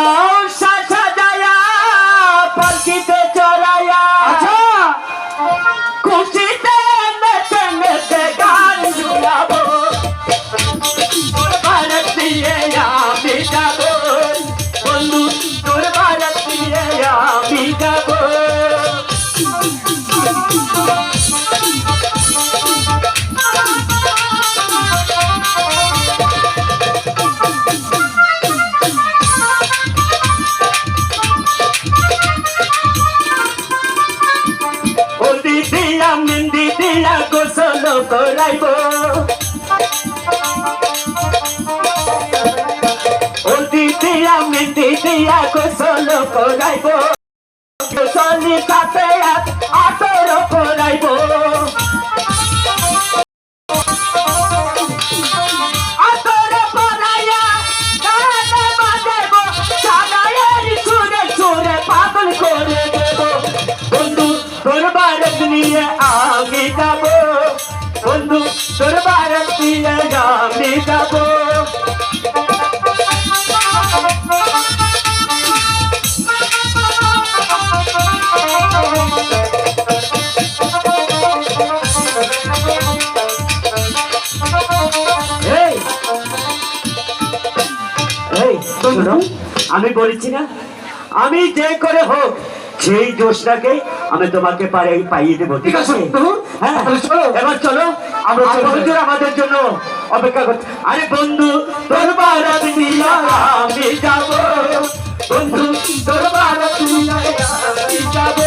Oh! করাইব ও দিদি আমি দিদিয়া গোসল করাইব গোসলি সাথে আতর করাইব আমি যাব। বন্ধু তোর ভারত নিয়ে আমি আমি বলেছি না আমি যে করে হোক সেই দোষটাকে আমি তোমাকে পারে পাইয়ে দেবো ঠিক আছে। হ্যাঁ? চলো। এবার চলো আমরা আমাদের জন্য অপেক্ষা করছে আরে বন্ধু তোর বারাত আমি যাব। বন্ধু তোর বারাত আমি যাব।